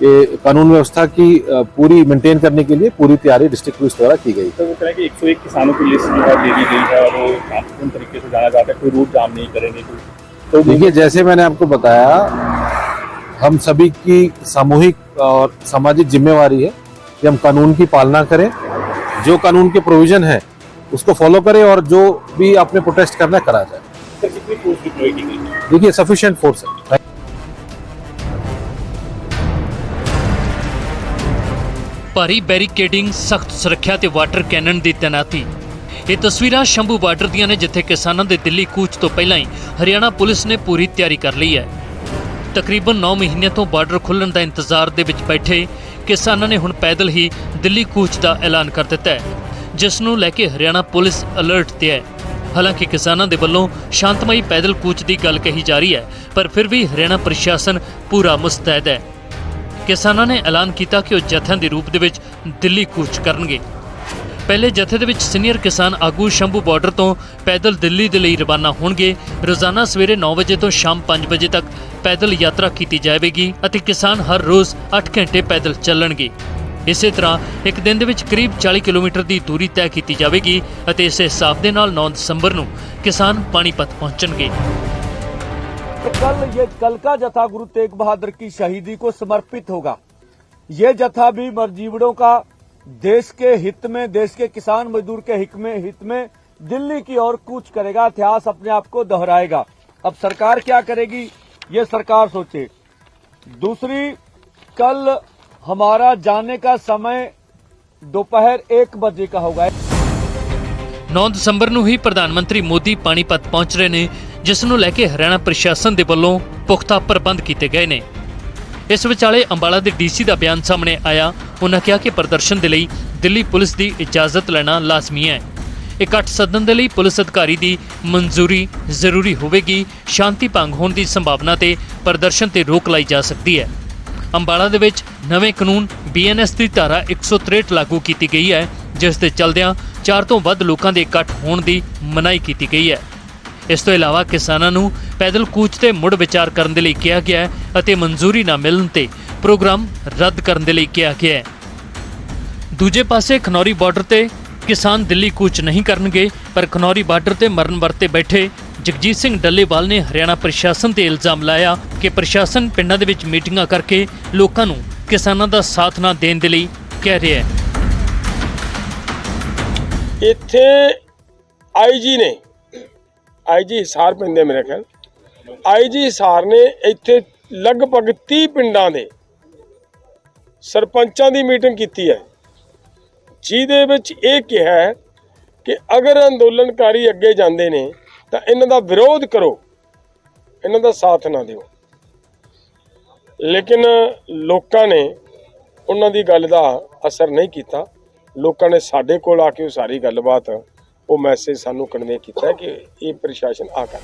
कि कानून व्यवस्था की पूरी मेंटेन करने के लिए पूरी तैयारी डिस्ट्रिक्ट पुलिस द्वारा की गई तो वो कह रहे हैं कि 101 किसानों की लिस्ट जो है दे दी गई है और वो शांतिपूर्ण तरीके से जाना चाहता है कोई रूट जाम नहीं करेंगे तो देखिए जैसे मैंने आपको बताया हम सभी की सामूहिक और सामाजिक जिम्मेवारी है कि हम कानून की पालना करें जो कानून के प्रोविज़न है उसको फॉलो करें और जो भी आपने प्रोटेस्ट करना करा जाए। की देखिए सफिशियंट फोर्स है। ਭਾਰੀ ਬੈਰੀਕੇਡਿੰਗ, ਸਖਤ ਸੁਰੱਖਿਆ ਤੇ ਵਾਟਰ ਕੈਨਨ ਦੀ ਤੈਨਾਤੀ। ਇਹ ਤਸਵੀਰਾਂ ਸ਼ੰਭੂ ਬਾਰਡਰ ਦੀਆਂ ਨੇ, ਜਿੱਥੇ ਕਿਸਾਨਾਂ ਦੇ ਦਿੱਲੀ ਕੂਚ ਤੋਂ ਪਹਿਲਾਂ ਹੀ ਹਰਿਆਣਾ ਪੁਲਿਸ ਨੇ ਪੂਰੀ ਤਿਆਰੀ ਕਰ ਲਈ ਹੈ। ਤਕਰੀਬਨ 9 ਮਹੀਨਿਆਂ ਤੋਂ ਬਾਰਡਰ ਖੁੱਲਣ ਦਾ ਇੰਤਜ਼ਾਰ ਦੇ ਵਿੱਚ ਬੈਠੇ ਕਿਸਾਨਾਂ ਨੇ ਹੁਣ ਪੈਦਲ ਹੀ ਦਿੱਲੀ ਕੂਚ ਦਾ ਐਲਾਨ ਕਰ ਦਿੱਤਾ ਹੈ, ਜਿਸ ਨੂੰ ਲੈ ਕੇ ਹਰਿਆਣਾ ਪੁਲਿਸ ਅਲਰਟ ਤੇ ਹੈ। ਹਾਲਾਂਕਿ ਕਿਸਾਨਾਂ ਦੇ ਵੱਲੋਂ ਸ਼ਾਂਤਮਈ ਪੈਦਲ ਕੂਚ ਦੀ ਗੱਲ ਕਹੀ ਜਾ ਰਹੀ ਹੈ, ਪਰ ਫਿਰ ਵੀ ਹਰਿਆਣਾ ਪ੍ਰਸ਼ਾਸਨ ਪੂਰਾ ਮੁਸਤੈਦ ਹੈ। ਕਿਸਾਨਾਂ ਨੇ ਐਲਾਨ ਕੀਤਾ ਕਿ ਉਹ ਜਥਿਆਂ ਦੇ ਰੂਪ ਦੇ ਵਿੱਚ ਦਿੱਲੀ ਕੂਚ ਕਰਨਗੇ। ਪਹਿਲੇ ਜਥੇ ਦੇ ਵਿੱਚ ਸੀਨੀਅਰ ਕਿਸਾਨ ਆਗੂ ਸ਼ੰਭੂ ਬਾਰਡਰ ਤੋਂ ਪੈਦਲ ਦਿੱਲੀ ਦੇ ਲਈ ਰਵਾਨਾ ਹੋਣਗੇ। ਰੋਜ਼ਾਨਾ ਸਵੇਰੇ 9 ਵਜੇ ਤੋਂ ਸ਼ਾਮ 5 ਵਜੇ ਤੱਕ ਪੈਦਲ ਯਾਤਰਾ ਕੀਤੀ ਜਾਵੇਗੀ ਅਤੇ ਕਿਸਾਨ ਹਰ ਰੋਜ਼ 8 ਘੰਟੇ ਪੈਦਲ ਚੱਲਣਗੇ। ਇਸੇ ਤਰ੍ਹਾਂ ਇੱਕ ਦਿਨ ਦੇ ਵਿੱਚ ਕਰੀਬ 40 ਕਿਲੋਮੀਟਰ ਦੀ ਦੂਰੀ ਤੈਅ ਕੀਤੀ ਜਾਵੇਗੀ ਅਤੇ ਇਸੇ ਹਿਸਾਬ ਦੇ ਨਾਲ 9 ਦਸੰਬਰ ਨੂੰ ਕਿਸਾਨ ਪਾਣੀਪਤ ਪਹੁੰਚਣਗੇ। कल ये कल का जथा गुरु तेग बहादुर की शहीदी को समर्पित होगा ये जथा भी मरजीवड़ों का देश के हित में देश के किसान मजदूर के हित में हित में दिल्ली की ओर कूच करेगा इतिहास अपने आप को दोहराएगा अब सरकार क्या करेगी ये सरकार सोचे दूसरी कल हमारा जाने का समय दोपहर एक बजे का होगा 9 ਦਸੰਬਰ ਨੂੰ ਹੀ ਪ੍ਰਧਾਨ ਮੰਤਰੀ ਮੋਦੀ ਪਾਣੀਪਤ ਪਹੁੰਚ ਰਹੇ ਨੇ ਜਿਸ ਨੂੰ ਲੈ ਕੇ ਹਰਿਆਣਾ ਪ੍ਰਸ਼ਾਸਨ ਦੇ ਵੱਲੋਂ ਪੁਖਤਾ ਪ੍ਰਬੰਧ ਕੀਤੇ ਗਏ ਨੇ। ਇਸ ਵਿਚਾਲੇ ਅੰਬਾਲਾ ਦੇ ਡੀਸੀ ਦਾ ਬਿਆਨ ਸਾਹਮਣੇ ਆਇਆ। ਉਹਨਾਂ ਕਿਹਾ ਕਿ ਪ੍ਰਦਰਸ਼ਨ ਦੇ ਲਈ ਦਿੱਲੀ ਪੁਲਿਸ ਦੀ ਇਜਾਜ਼ਤ ਲੈਣਾ ਲਾਜ਼ਮੀ ਹੈ। ਇਕੱਠ ਸੱਦਣ ਦੇ ਲਈ ਪੁਲਿਸ ਅਧਿਕਾਰੀ ਦੀ ਮਨਜ਼ੂਰੀ ਜ਼ਰੂਰੀ ਹੋਵੇਗੀ। ਸ਼ਾਂਤੀ ਭੰਗ ਹੋਣ ਦੀ ਸੰਭਾਵਨਾ ਤੇ ਪ੍ਰਦਰਸ਼ਨ ਤੇ ਰੋਕ ਲਾਈ ਜਾ ਸਕਦੀ ਹੈ। ਅੰਬਾਲਾ ਦੇ ਵਿੱਚ ਨਵੇਂ ਕਾਨੂੰਨ ਬੀਐਨਐਸ ਦੀ ਧਾਰਾ 163 ਲਾਗੂ ਕੀਤੀ ਗਈ ਹੈ, ਜਿਸ ਦੇ ਚਲਦਿਆਂ ਚਾਰ ਤੋਂ ਵੱਧ ਲੋਕਾਂ ਦੇ ਇਕੱਠ ਹੋਣ ਦੀ ਮਨਾਹੀ ਕੀਤੀ ਗਈ ਹੈ। ਇਸ ਤੋਂ ਇਲਾਵਾ ਕਿਸਾਨਾਂ ਨੂੰ ਪੈਦਲ ਕੂਚ ਤੇ ਮੁੜ ਵਿਚਾਰ ਕਰਨ ਦੇ ਲਈ ਕਿਹਾ ਗਿਆ ਹੈ ਅਤੇ ਮਨਜ਼ੂਰੀ ਨਾ ਮਿਲਣ ਤੇ ਪ੍ਰੋਗਰਾਮ ਰੱਦ ਕਰਨ ਦੇ ਲਈ ਕਿਹਾ ਗਿਆ ਹੈ। ਦੂਜੇ ਪਾਸੇ ਖਨੌਰੀ ਬਾਰਡਰ ਤੇ ਕਿਸਾਨ ਦਿੱਲੀ ਕੂਚ ਨਹੀਂ ਕਰਨਗੇ, ਪਰ ਖਨੌਰੀ ਬਾਰਡਰ ਤੇ ਮਰਨ ਵਰਤੇ ਬੈਠੇ ਜਗਜੀਤ ਸਿੰਘ ਡੱਲੇਵਾਲ ਨੇ ਹਰਿਆਣਾ ਪ੍ਰਸ਼ਾਸਨ ਤੇ ਇਲਜ਼ਾਮ ਲਾਇਆ ਕਿ ਪ੍ਰਸ਼ਾਸਨ ਪਿੰਡਾਂ ਦੇ ਵਿੱਚ ਮੀਟਿੰਗਾਂ ਕਰਕੇ ਲੋਕਾਂ ਨੂੰ ਕਿਸਾਨਾਂ ਦਾ ਸਾਥ ਨਾ ਦੇਣ ਦੇ ਲਈ ਕਹਿ ਰਿਹਾ ਹੈ। ਇੱਥੇ ਆਈਜੀ ਨੇ ਆਈਜੀ ਹਿਸਾਰ ਪੈਂਦੇ ਮੇਰੇ ਖਿਆਲ। ਆਈਜੀ ਹਿਸਾਰ ਨੇ ਇੱਥੇ ਲਗਭਗ 30 ਪਿੰਡਾਂ ਦੇ ਸਰਪੰਚਾਂ ਦੀ ਮੀਟਿੰਗ ਕੀਤੀ ਹੈ। ਜਿਹਦੇ ਵਿੱਚ ਇਹ ਕਿਹਾ ਹੈ ਕਿ ਅਗਰ ਅੰਦੋਲਨਕਾਰੀ ਅੱਗੇ ਜਾਂਦੇ ਨੇ, ਤਾਂ ਇਹਨਾਂ ਦਾ ਵਿਰੋਧ ਕਰੋ। ਇਹਨਾਂ ਦਾ ਸਾਥ ਨਾ ਦਿਓ। ਲੇਕਿਨ ਲੋਕਾਂ ਨੇ ਉਹਨਾਂ ਦੀ ਗੱਲ ਦਾ ਅਸਰ ਨਹੀਂ ਕੀਤਾ। ਲੋਕਾਂ ਨੇ ਸਾਡੇ ਕੋਲ ਆ ਕੇ ਉਹ ਸਾਰੀ ਗੱਲਬਾਤ ਉਹ ਮੈਸੇਜ ਸਾਨੂੰ ਕਨਵੇ ਕੀਤਾ ਕਿ ਇਹ ਪ੍ਰਸ਼ਾਸਨ ਆ ਕਰ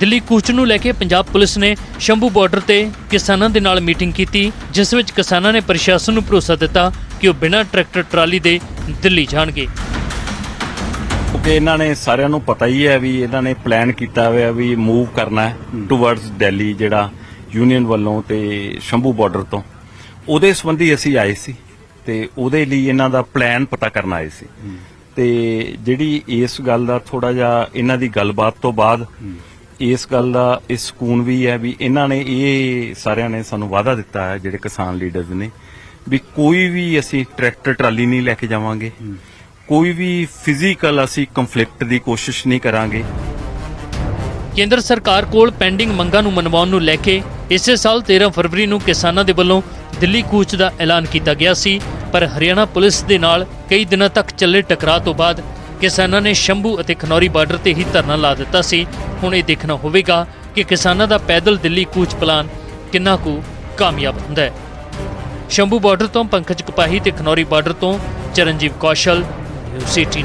ਦਿੱਲੀ ਕੂਚ ਨੂੰ ਲੈ ਕੇ ਪੰਜਾਬ ਪੁਲਿਸ ਨੇ ਸ਼ੰਭੂ ਬਾਰਡਰ ਤੇ ਕਿਸਾਨਾਂ ਦੇ ਨਾਲ ਮੀਟਿੰਗ ਕੀਤੀ ਜਿਸ ਵਿੱਚ ਕਿਸਾਨਾਂ ਨੇ ਪ੍ਰਸ਼ਾਸਨ ਨੂੰ ਭਰੋਸਾ ਦਿੱਤਾ ਕਿ ਉਹ ਬਿਨਾਂ ਟਰੈਕਟਰ ਟਰਾਲੀ ਦੇ ਦਿੱਲੀ ਜਾਣਗੇ। ਕਿਉਂਕਿ ਇਹਨਾਂ ਨੇ ਸਾਰਿਆਂ ਨੂੰ ਪਤਾ ਹੀ ਹੈ ਵੀ ਇਹਨਾਂ ਨੇ ਪਲਾਨ ਕੀਤਾ ਹੋਇਆ ਵੀ ਮੂਵ ਕਰਨਾ ਹੈ ਟੁਵਰਡਸ ਦਿੱਲੀ ਜਿਹੜਾ ਯੂਨੀਅਨ ਵੱਲੋਂ ਤੇ ਸ਼ੰਭੂ ਬਾਰਡਰ ਤੋਂ। ਉਹਦੇ ਸੰਬੰਧੀ ਅਸੀਂ ਆਏ ਸੀ। ਤੇ ਉਹਦੇ ਲਈ ਇਹਨਾਂ ਦਾ ਪਲਾਨ ਪਤਾ ਕਰਨ ਆਏ ਸੀ। ਤੇ ਜਿਹੜੀ ਇਸ ਗੱਲ ਦਾ ਥੋੜਾ ਜਿਹਾ ਇਹਨਾਂ ਦੀ ਗੱਲਬਾਤ ਤੋਂ ਬਾਅਦ ਇਸ ਗੱਲ ਦਾ ਇਹ ਸਕੂਨ ਵੀ ਹੈ ਵੀ ਇਹਨਾਂ ਨੇ ਇਹ ਸਾਰਿਆਂ ਨੇ ਸਾਨੂੰ ਵਾਅਦਾ ਦਿੱਤਾ ਹੈ ਜਿਹੜੇ ਕਿਸਾਨ ਲੀਡਰਸ ਨੇ ਵੀ ਕੋਈ ਵੀ ਅਸੀਂ ਟਰੈਕਟਰ ਟਰਾਲੀ ਨਹੀਂ ਲੈ ਕੇ ਜਾਵਾਂਗੇ। ਕੋਈ ਵੀ ਫਿਜ਼ੀਕਲ ਅਸੀਂ ਕੰਫਲਿਕਟ ਦੀ ਕੋਸ਼ਿਸ਼ ਨਹੀਂ ਕਰਾਂਗੇ। ਕੇਂਦਰ ਸਰਕਾਰ ਕੋਲ ਪੈਂਡਿੰਗ ਮੰਗਾਂ ਨੂੰ ਮਨਵਾਉਣ ਨੂੰ ਲੈ ਕੇ ਇਸੇ ਸਾਲ 13 ਫਰਵਰੀ ਨੂੰ ਕਿਸਾਨਾਂ ਦੇ ਵੱਲੋਂ ਦਿੱਲੀ ਕੂਚ ਦਾ ਐਲਾਨ ਕੀਤਾ ਗਿਆ ਸੀ, ਪਰ ਹਰਿਆਣਾ ਪੁਲਿਸ ਦੇ ਨਾਲ ਕਈ ਦਿਨਾਂ ਤੱਕ ਚੱਲੇ ਟਕਰਾਅ ਤੋਂ ਬਾਅਦ ਕਿਸਾਨਾਂ ਨੇ ਸ਼ੰਭੂ ਅਤੇ ਖਨੌਰੀ ਬਾਰਡਰ ਤੇ ਹੀ ਧਰਨਾ ਲਾ ਦਿੱਤਾ ਸੀ। ਹੁਣ ਇਹ ਦੇਖਣਾ ਹੋਵੇਗਾ ਕਿ ਕਿਸਾਨਾਂ ਦਾ ਪੈਦਲ ਦਿੱਲੀ ਕੂਚ ਪਲਾਨ ਕਿੰਨਾ ਕੁ ਕਾਮਯਾਬ ਹੁੰਦਾ ਹੈ। ਸ਼ੰਭੂ ਬਾਰਡਰ ਤੋਂ ਪੰਕਜ ਕਪਾਹੀ ਤੇ ਖਨੌਰੀ ਬਾਰਡਰ ਤੋਂ ਚਰਨਜੀਵ ਕੌਸ਼ਲ, ਨਿਊਜ਼ 18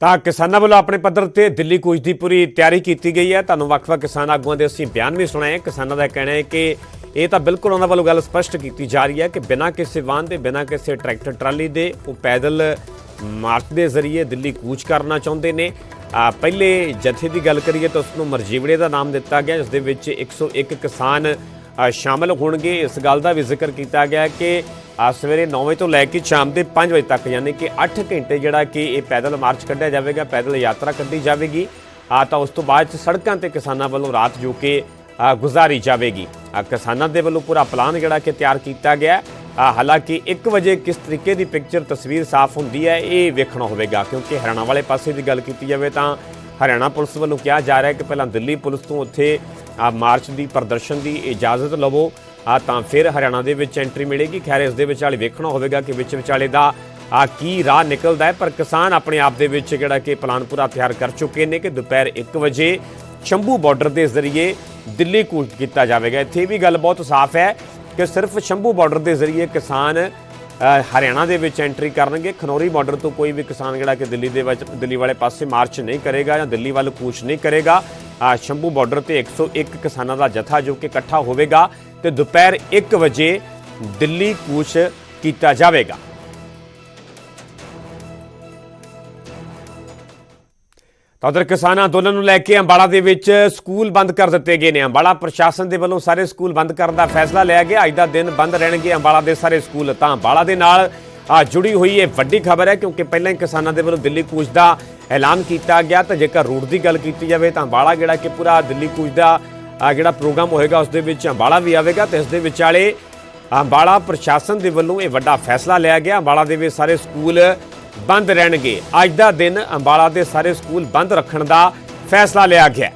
ਤਾਂ ਕਿਸਾਨਾਂ ਵੱਲੋਂ ਆਪਣੇ ਪੱਧਰ ਤੇ ਦਿੱਲੀ ਕੂਚ ਦੀ ਪੂਰੀ ਤਿਆਰੀ ਕੀਤੀ ਗਈ ਹੈ। ਤੁਹਾਨੂੰ ਵੱਖ-ਵੱਖ ਕਿਸਾਨ ਆਗੂਆਂ ਦੇ ਅਸੀਂ ਬਿਆਨ ਵੀ ਸੁਣਾਏ ਕਿਸਾਨਾਂ ਦਾ ਕਹਿਣਾ ਹੈ ਕਿ ਇਹ ਤਾਂ ਬਿਲਕੁਲ ਉਹਨਾਂ ਵੱਲੋਂ ਗੱਲ ਸਪਸ਼ਟ ਕੀਤੀ ਜਾ ਰਹੀ ਹੈ ਕਿ ਬਿਨਾਂ ਕਿਸੇ ਵਾਹਨ ਦੇ ਬਿਨਾਂ ਕਿਸੇ ਟਰੈਕਟਰ ਟਰਾਲੀ ਦੇ ਉਹ ਪੈਦਲ ਮਾਰਚ ਦੇ ਜ਼ਰੀਏ ਦਿੱਲੀ ਕੂਚ ਕਰਨਾ ਚਾਹੁੰਦੇ ਨੇ। ਆ ਪਹਿਲੇ ਜਥੇ ਦੀ ਗੱਲ ਕਰੀਏ ਤਾਂ ਉਸ ਨੂੰ ਮਰਜੀਵੜੇ ਦਾ ਨਾਮ ਦਿੱਤਾ ਗਿਆ ਜਿਸ ਦੇ ਵਿੱਚ 101 ਕਿਸਾਨ ਅ, ਸ਼ਾਮਲ ਹੋਣਗੇ। ਇਸ ਗੱਲ ਦਾ ਵੀ ਜ਼ਿਕਰ ਕੀਤਾ ਗਿਆ ਕਿ ਆ ਸਵੇਰੇ 9 ਵਜੇ ਤੋਂ ਲੈ ਕੇ ਸ਼ਾਮ ਦੇ 5 ਵਜੇ ਤੱਕ, ਯਾਨੀ ਕਿ 8 ਘੰਟੇ ਜਿਹੜਾ ਕਿ ਇਹ ਪੈਦਲ ਮਾਰਚ ਕੱਢਿਆ ਜਾਵੇਗਾ, ਪੈਦਲ ਯਾਤਰਾ ਕੱਢੀ ਜਾਵੇਗੀ। ਆ ਤਾਂ ਉਸ ਤੋਂ ਬਾਅਦ 'ਚ ਸੜਕਾਂ ਤੇ ਕਿਸਾਨਾਂ ਵੱਲੋਂ ਰਾਤ ਜੋ ਕਿ ਗੁਜ਼ਾਰੀ ਜਾਵੇਗੀ। ਕਿਸਾਨਾਂ ਦੇ ਵੱਲੋਂ ਪੂਰਾ ਪਲਾਨ ਜਿਹੜਾ ਕਿ ਤਿਆਰ ਕੀਤਾ ਗਿਆ। ਹਾਲਾਂਕਿ 1 ਵਜੇ ਕਿਸ ਤਰੀਕੇ ਦੀ ਪਿਕਚਰ ਤਸਵੀਰ ਸਾਫ਼ ਹੁੰਦੀ ਹੈ, ਇਹ ਵੇਖਣਾ ਹੋਵੇਗਾ, ਕਿਉਂਕਿ ਹਰਿਆਣਾ ਵਾਲੇ ਪਾਸੇ ਦੀ ਗੱਲ ਕੀਤੀ ਜਾਵੇ ਤਾਂ ਹਰਿਆਣਾ ਪੁਲਿਸ ਵੱਲੋਂ ਕਿਹਾ ਜਾ ਰਿਹਾ ਹੈ ਕਿ ਪਹਿਲਾਂ ਦਿੱਲੀ ਪੁਲਿਸ ਤੋਂ ਉੱਥੇ ਮਾਰਚ ਦੀ ਪ੍ਰਦਰਸ਼ਨ ਦੀ ਇਜਾਜ਼ਤ ਲਵੋ। ਆ ਤਾਂ ਫਿਰ ਹਰਿਆਣਾ ਦੇ ਵਿੱਚ ਐਂਟਰੀ ਮਿਲੇਗੀ। ਖੈਰ, ਇਸ ਦੇ ਵਿਚਾਲੇ ਵੇਖਣਾ ਹੋਵੇਗਾ ਕਿ ਵਿੱਚ ਵਿਚਾਲੇ ਦਾ ਆ ਕੀ ਰਾਹ ਨਿਕਲਦਾ ਹੈ। ਪਰ ਕਿਸਾਨ ਆਪਣੇ ਆਪ ਦੇ ਵਿੱਚ ਜਿਹੜਾ ਕਿ ਪਲਾਨ ਪੂਰਾ ਤਿਆਰ ਕਰ ਚੁੱਕੇ ਨੇ ਕਿ ਦੁਪਹਿਰ 1 ਵਜੇ ਸ਼ੰਭੂ ਬਾਰਡਰ ਦੇ ਜ਼ਰੀਏ ਦਿੱਲੀ ਕੂਚ ਕੀਤਾ ਜਾਵੇਗਾ। ਇੱਥੇ ਵੀ ਗੱਲ ਬਹੁਤ ਸਾਫ਼ ਹੈ ਕਿ ਸਿਰਫ ਸ਼ੰਭੂ ਬਾਰਡਰ ਦੇ ਜ਼ਰੀਏ ਕਿਸਾਨ ਹਰਿਆਣਾ ਦੇ ਵਿੱਚ ਐਂਟਰੀ ਕਰਨਗੇ। ਖਨੌਰੀ ਬਾਰਡਰ ਤੋਂ ਕੋਈ ਵੀ ਕਿਸਾਨ ਜਿਹੜਾ ਕਿ ਦਿੱਲੀ ਦੇ ਵਿੱਚ, ਦਿੱਲੀ ਵਾਲੇ ਪਾਸੇ ਮਾਰਚ ਨਹੀਂ ਕਰੇਗਾ ਜਾਂ ਦਿੱਲੀ ਵੱਲ ਕੂਚ ਨਹੀਂ ਕਰੇਗਾ। ਸ਼ੰਭੂ ਬਾਰਡਰ ਤੇ 101 ਕਿਸਾਨਾਂ ਦਾ ਜਥਾ ਜੋ ਕਿ ਇਕੱਠਾ ਹੋਵੇਗਾ। ਤੇ ਦੁਪਹਿਰ 1 ਵਜੇ ਦਿੱਲੀ ਕੂਚ ਕੀਤਾ ਜਾਵੇਗਾ। ਤਾਂ ਕਿਸਾਨ ਅੰਦੋਲਨ ਨੂੰ ਲੈ ਕੇ ਅੰਬਾਲਾ ਦੇ ਵਿੱਚ ਸਕੂਲ ਬੰਦ ਕਰ ਦਿੱਤੇ ਗਏ ਨੇ। ਅੰਬਾਲਾ ਪ੍ਰਸ਼ਾਸਨ ਦੇ ਵੱਲੋਂ ਸਾਰੇ ਸਕੂਲ ਬੰਦ ਕਰਨ ਦਾ ਫੈਸਲਾ ਲਿਆ ਗਿਆ। ਅੱਜ ਦਾ ਦਿਨ ਬੰਦ ਰਹਿਣਗੇ ਅੰਬਾਲਾ ਦੇ ਸਾਰੇ ਸਕੂਲ। ਤਾਂ ਅੰਬਾਲਾ ਦੇ ਨਾਲ ਜੁੜੀ ਹੋਈ ਇਹ ਵੱਡੀ ਖਬਰ ਹੈ ਕਿਉਂਕਿ ਪਹਿਲਾਂ ਹੀ ਕਿਸਾਨਾਂ ਦੇ ਵੱਲੋਂ ਦਿੱਲੀ ਕੂਚ ਦਾ ਐਲਾਨ ਕੀਤਾ ਗਿਆ। ਤਾਂ ਜੇਕਰ ਰੂਟ ਦੀ ਗੱਲ ਕੀਤੀ ਜਾਵੇ ਤਾਂ ਅੰਬਾਲਾ ਜਿਹੜਾ ਕਿ ਪੂਰਾ ਦਿੱਲੀ ਕੂਚ ਦਾ ਆ ਜਿਹੜਾ ਪ੍ਰੋਗਰਾਮ ਹੋਏਗਾ, ਉਸ ਦੇ ਵਿੱਚ ਅੰਬਾਲਾ ਵੀ ਆਵੇਗਾ ਤੇ ਇਸ ਦੇ ਵਿਚਾਲੇ ਅੰਬਾਲਾ ਪ੍ਰਸ਼ਾਸਨ ਦੇ ਵੱਲੋਂ ਇਹ ਵੱਡਾ ਫੈਸਲਾ ਲਿਆ ਗਿਆ। ਅੰਬਾਲਾ ਦੇ ਵਿੱਚ ਸਾਰੇ ਸਕੂਲ ਬੰਦ ਰਹਿਣਗੇ। ਅੱਜ ਦਾ ਦਿਨ ਅੰਬਾਲਾ ਦੇ ਸਾਰੇ ਸਕੂਲ ਬੰਦ ਰੱਖਣ ਦਾ ਫੈਸਲਾ ਲਿਆ ਗਿਆ।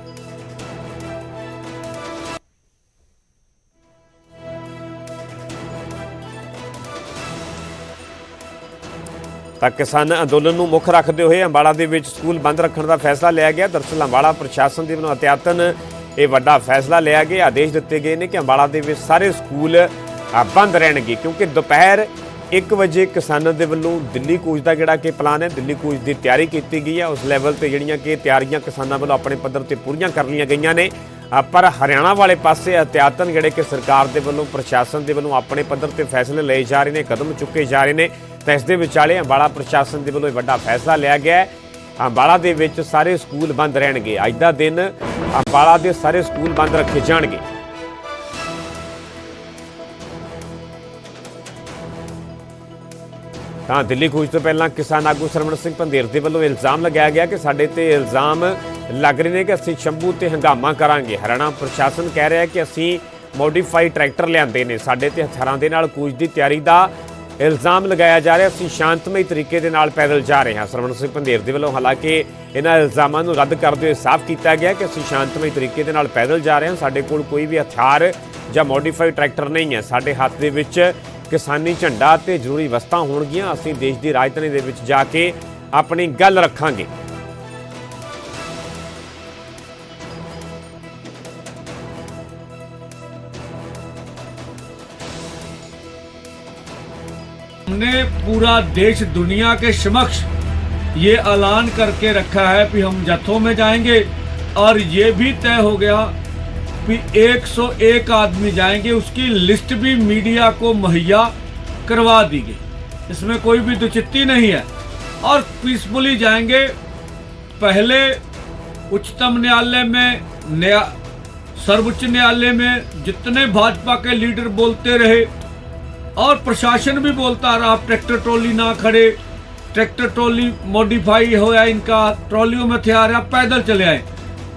ਤਾਂ ਕਿਸਾਨ ਅੰਦੋਲਨ ਨੂੰ ਮੁੱਖ ਰੱਖਦੇ ਹੋਏ ਅੰਬਾਲਾ ਦੇ ਵਿੱਚ ਸਕੂਲ ਬੰਦ ਰੱਖਣ ਦਾ ਫੈਸਲਾ ਲਿਆ ਗਿਆ। ਦਰਅਸਲ ਅੰਬਾਲਾ ਪ੍ਰਸ਼ਾਸਨ ਦੇ ਵੱਲੋਂ ਅਤਿਆਤਨ ਇਹ ਵੱਡਾ ਫੈਸਲਾ ਲਿਆ ਗਿਆ। ਆਦੇਸ਼ ਦਿੱਤੇ ਗਏ ਨੇ ਕਿ ਅੰਬਾਲਾ ਦੇ ਵਿੱਚ ਸਾਰੇ ਸਕੂਲ ਬੰਦ ਰਹਿਣਗੇ ਕਿਉਂਕਿ ਦੁਪਹਿਰ 1 ਵਜੇ ਕਿਸਾਨਾਂ ਦੇ ਵੱਲੋਂ ਦਿੱਲੀ ਕੂਚ ਦਾ ਜਿਹੜਾ ਕਿ ਪਲਾਨ ਹੈ, ਦਿੱਲੀ ਕੂਚ ਦੀ ਤਿਆਰੀ ਕੀਤੀ ਗਈ ਹੈ। ਉਸ ਲੈਵਲ ਤੇ ਜਿਹੜੀਆਂ ਕਿ ਤਿਆਰੀਆਂ ਕਿਸਾਨਾਂ ਵੱਲੋਂ ਆਪਣੇ ਪੱਧਰ ਤੇ ਪੂਰੀਆਂ ਕਰ ਲਈਆਂ ਗਈਆਂ ਨੇ। ਪਰ ਹਰਿਆਣਾ ਵਾਲੇ ਪਾਸੇ ਅਤਿਆਤਨ ਜਿਹੜੇ ਕਿ ਸਰਕਾਰ ਦੇ ਵੱਲੋਂ, ਪ੍ਰਸ਼ਾਸਨ ਦੇ ਵੱਲੋਂ ਆਪਣੇ ਪੱਧਰ ਤੇ ਫੈਸਲੇ ਲਏ ਜਾ ਰਹੇ ਨੇ, ਕਦਮ ਚੁੱਕੇ ਜਾ ਰਹੇ ਨੇ। ਤਾਂ ਇਸ ਦੇ ਵਿਚਾਲੇ ਅੰਬਾਲਾ ਪ੍ਰਸ਼ਾਸਨ ਦੇ ਵੱਲੋਂ ਇਹ ਵੱਡਾ ਫੈਸਲਾ ਲਿਆ ਗਿਆ ਹੈ। ਅੰਬਾਲਾ ਦੇ ਵਿੱਚ ਸਾਰੇ ਸਕੂਲ ਬੰਦ ਰਹਿਣਗੇ। ਅੱਜ ਦਾ ਦਿਨ ਅੰਬਾਲਾ ਦੇ ਸਾਰੇ ਸਕੂਲ ਬੰਦ ਰੱਖੇ ਜਾਣਗੇ। ਤਾਂ ਦਿੱਲੀ ਕੂਚ ਤੋਂ ਪਹਿਲਾਂ ਕਿਸਾਨ ਆਗੂ ਸਰਵਣ ਸਿੰਘ ਪੰਧੇਰ ਦੇ ਵੱਲੋਂ ਇਲਜ਼ਾਮ ਲਗਾਇਆ ਗਿਆ ਕਿ ਸਾਡੇ ਤੇ ਇਲਜ਼ਾਮ ਲੱਗ ਰਹੇ ਨੇ ਕਿ ਅਸੀਂ ਸ਼ੰਭੂ ਤੇ ਹੰਗਾਮਾ ਕਰਾਂਗੇ। ਹਰਿਆਣਾ ਪ੍ਰਸ਼ਾਸਨ ਕਹਿ ਰਿਹਾ ਕਿ ਅਸੀਂ ਮੋਡੀਫਾਈ ਟਰੈਕਟਰ ਲਿਆਂਦੇ ਨੇ। ਸਾਡੇ ਤੇ ਹਥਿਆਰਾਂ ਦੇ ਨਾਲ ਕੂਚ ਦੀ ਤਿਆਰੀ ਦਾ ਇਲਜ਼ਾਮ ਲਗਾਇਆ ਜਾ ਰਿਹਾ ਅਸੀਂ ਸ਼ਾਂਤਮਈ ਤਰੀਕੇ ਦੇ ਨਾਲ ਪੈਦਲ ਜਾ ਰਹੇ ਹਾਂ। ਸਰਵਣ ਸਿੰਘ ਪੰਧੇਰ ਦੇ ਵੱਲੋਂ ਹਾਲਾਂਕਿ ਇਹਨਾਂ ਇਲਜ਼ਾਮਾਂ ਨੂੰ ਰੱਦ ਕਰਦੇ ਹੋਏ ਸਾਫ਼ ਕੀਤਾ ਗਿਆ ਕਿ ਅਸੀਂ ਸ਼ਾਂਤਮਈ ਤਰੀਕੇ ਦੇ ਨਾਲ ਪੈਦਲ ਜਾ ਰਹੇ ਹਾਂ। ਸਾਡੇ ਕੋਲ ਕੋਈ ਵੀ ਹਥਿਆਰ ਜਾਂ ਮੋਡੀਫਾਈਡ ਟਰੈਕਟਰ ਨਹੀਂ ਹੈ। ਸਾਡੇ ਹੱਥ ਦੇ ਵਿੱਚ ਕਿਸਾਨੀ ਝੰਡਾ ਤੇ ਜ਼ਰੂਰੀ ਵਸਤਾਂ ਹੋਣਗੀਆਂ। ਅਸੀਂ ਦੇਸ਼ ਦੀ ਰਾਜਧਾਨੀ ਦੇ ਵਿੱਚ ਜਾ ਕੇ ਆਪਣੀ ਗੱਲ ਰੱਖਾਂਗੇ। हमने पूरा देश दुनिया के समक्ष ये ऐलान करके रखा है कि हम जत्थों में जाएँगे और ये भी तय हो गया कि 101 आदमी जाएँगे, उसकी लिस्ट भी मीडिया को मुहैया करवा दी गई। इसमें कोई भी दुचित्ती नहीं है। और पीसफुली जाएँगे, पहले उच्चतम न्यायालय में, न्या, सर्वोच्च न्यायालय में जितने भाजपा के लीडर बोलते रहे और प्रशासन भी बोलता रहा, आप ट्रैक्टर ट्रॉली ना खड़े। ट्रैक्टर ट्रॉली मॉडिफाई हो या इनका ट्रॉलियों में हथियार है, आप पैदल चले आए।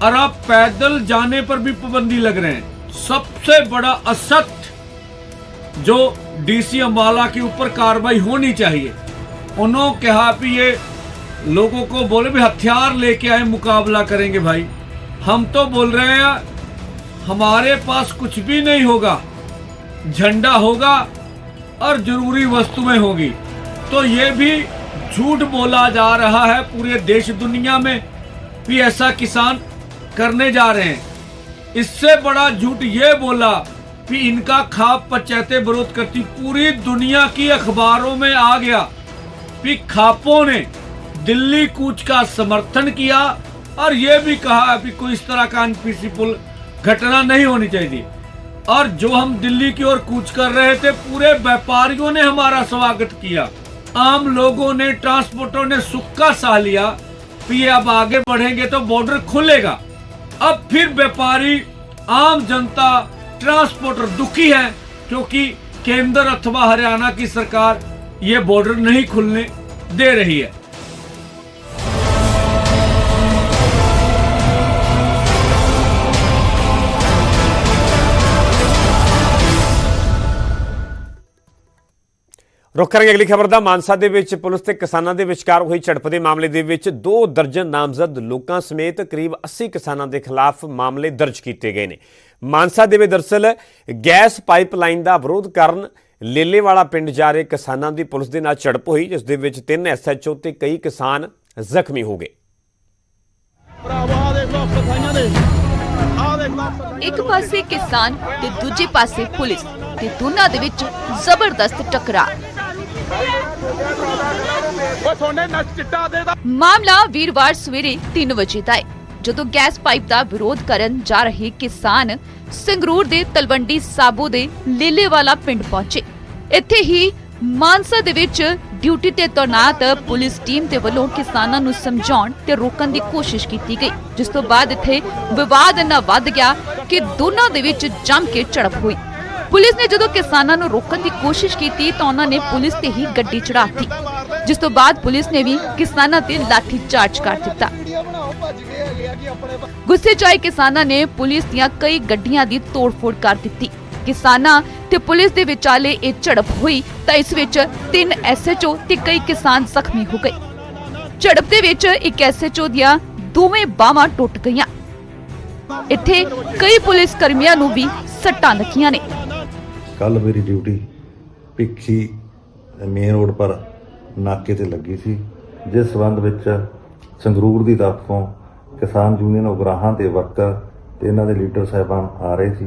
और आप पैदल जाने पर भी पाबंदी लग रहे हैं। सबसे बड़ा असत्य जो डीसी अम्बाला के ऊपर कार्रवाई होनी चाहिए। उन्होंने कहा कि ये लोगों को बोले भी हथियार लेके आए, मुकाबला करेंगे भाई। हम तो बोल रहे हैं, हमारे पास कुछ भी नहीं होगा। झंडा होगा और ज़रूरी वस्तुएँ होगी। तो ये भी झूठ बोला जा रहा है पूरे देश दुनिया में भी ऐसा किसान करने जा रहे हैं। इससे बड़ा झूठ ये बोला कि इनका खाप पंचायतें विरोध करती। पूरी दुनिया की अखबारों में आ गया कि खापों ने दिल्ली कूच का समर्थन किया और ये भी कहा कि कोई इस तरह का अनपीसीफुल घटना नहीं होनी चाहिए। और जो हम दिल्ली की ओर कूच कर रहे थे, पूरे व्यापारियों ने हमारा स्वागत किया। आम लोगों ने, ट्रांसपोर्टरों ने सुक्का सा लिया। अब आगे बढ़ेंगे तो बॉर्डर खुलेगा। अब फिर व्यापारी, आम जनता, ट्रांसपोर्टर दुखी है, क्योंकि केंद्र अथवा हरियाणा की सरकार ये बॉर्डर नहीं खुलने दे रही है। ਰੁਕ ਕਰਾਂਗੇ ਅਗਲੀ ਖਬਰ ਦਾ। ਮਾਨਸਾ ਦੇ ਵਿੱਚ ਪੁਲਿਸ ਤੇ ਕਿਸਾਨਾਂ ਦੇ ਵਿਚਕਾਰ ਹੋਈ ਝੜਪ ਦੇ ਮਾਮਲੇ ਦੇ ਵਿੱਚ ਦੋ ਦਰਜਨ ਨਾਮਜ਼ਦ ਲੋਕਾਂ ਸਮੇਤ ਕਰੀਬ 80 ਕਿਸਾਨਾਂ ਦੇ ਖਿਲਾਫ ਮਾਮਲੇ ਦਰਜ ਕੀਤੇ ਗਏ ਨੇ। ਮਾਨਸਾ ਦੇ ਵਿੱਚ ਦਰਸਲ ਗੈਸ ਪਾਈਪਲਾਈਨ ਦਾ ਵਿਰੋਧ ਕਰਨ ਲੇਲੇਵਾਲਾ ਪਿੰਡ ਜਾ ਰਹੇ ਕਿਸਾਨਾਂ ਦੀ ਪੁਲਿਸ ਦੇ ਨਾਲ ਝੜਪ ਹੋਈ ਜਿਸ ਦੇ ਵਿੱਚ ਤਿੰਨ ਐਸਐਚਓ ਤੇ ਕਈ ਕਿਸਾਨ ਜ਼ਖਮੀ ਹੋ ਗਏ। ਇੱਕ ਪਾਸੇ ਕਿਸਾਨ ਤੇ ਦੂਜੇ ਪਾਸੇ ਪੁਲਿਸ ਤੇ ਦੋਨਾਂ ਦੇ ਵਿੱਚ ਜ਼ਬਰਦਸਤ ਟਕਰਾਅ। ਮਾਮਲਾ ਵੀਰਵਾਰ ਸਵੇਰੇ 3 ਵਜੇ ਦਾ ਹੈ, ਜਦੋਂ ਗੈਸ ਪਾਈਪ ਦਾ ਵਿਰੋਧ ਕਰਨ ਜਾ ਰਹੇ ਕਿਸਾਨ ਸੰਗਰੂਰ ਦੇ ਤਲਵੰਡੀ ਸਾਬੋ ਦੇ ਲੀਲੇਵਾਲਾ ਪਿੰਡ ਪਹੁੰਚੇ। ਇੱਥੇ ਹੀ ਮਾਨਸਾ ਦੇ ਵਿੱਚ ਡਿਊਟੀ ਤੇ ਤੈਨਾਤ ਪੁਲਿਸ ਟੀਮ ਦੇ ਵੱਲੋਂ ਕਿਸਾਨਾਂ ਨੂੰ ਸਮਝਾਉਣ ਤੇ ਰੋਕਣ ਦੀ ਕੋਸ਼ਿਸ਼ ਕੀਤੀ ਗਈ, ਜਿਸ ਤੋਂ ਬਾਅਦ ਇੱਥੇ ਵਿਵਾਦ ਇੰਨਾ ਵੱਧ ਗਿਆ ਕਿ ਦੋਨਾਂ ਦੇ ਵਿੱਚ ਜੰਮ ਕੇ ਝੜਪ ਹੋਈ। ਪੁਲਿਸ ਨੇ ਜਦੋਂ ਕਿਸਾਨਾਂ ਨੂੰ ਰੋਕਣ ਦੀ ਕੋਸ਼ਿਸ਼ ਕੀਤੀ ਤਾਂ ਉਹਨਾਂ ਨੇ ਪੁਲਿਸ ਤੇ ਹੀ ਗੱਡੀ ਚੜਾਤੀ, ਜਿਸ ਤੋਂ ਬਾਅਦ ਪੁਲਿਸ ਨੇ ਵੀ ਕਿਸਾਨਾਂ ਤੇ ਲਾਠੀ ਚਾਰਜ ਕਰ ਦਿੱਤਾ। ਗੁੱਸੇ 'ਚ ਆਏ ਕਿਸਾਨਾਂ ਨੇ ਪੁਲਿਸ ਦੀਆਂ ਕਈ ਗੱਡੀਆਂ ਦੀ ਤੋੜਫੋੜ ਕਰ ਦਿੱਤੀ। ਕਿਸਾਨਾਂ ਤੇ ਪੁਲਿਸ ਦੇ ਵਿਚਾਲੇ ਇਹ ਝੜਪ ਹੋਈ ਤਾਂ ਇਸ ਵਿੱਚ ਤਿੰਨ ਐਸਐਚਓ ਤੇ ਕਈ ਕਿਸਾਨ ਜ਼ਖਮੀ ਹੋ ਗਏ। ਝੜਪ ਦੇ ਵਿੱਚ ਇੱਕ ਐਸਐਚਓ ਦੀਆਂ ਦੋਵੇਂ ਬਾਹਾਂ ਟੁੱਟ ਗਈਆਂ। ਇੱਥੇ ਕਈ ਪੁਲਿਸ ਕਰਮੀਆਂ ਨੂੰ ਵੀ ਸੱਟਾਂ ਲੱਗੀਆਂ ਨੇ। ਕੱਲ ਮੇਰੀ ਡਿਊਟੀ ਭਿੱਖੀ ਮੇਨ ਰੋਡ ਪਰ ਨਾਕੇ ਤੇ ਲੱਗੀ ਸੀ, ਜਿਸ ਸੰਬੰਧ ਵਿੱਚ ਸੰਗਰੂਰ ਦੀ ਤਰਫੋਂ ਕਿਸਾਨ ਯੂਨੀਅਨ ਉਗਰਾਹਾਂ ਦੇ ਵਰਕਰ ਤੇ ਇਹਨਾਂ ਦੇ ਲੀਡਰ ਸਾਹਿਬਾਨ ਆ ਰਹੇ ਸੀ,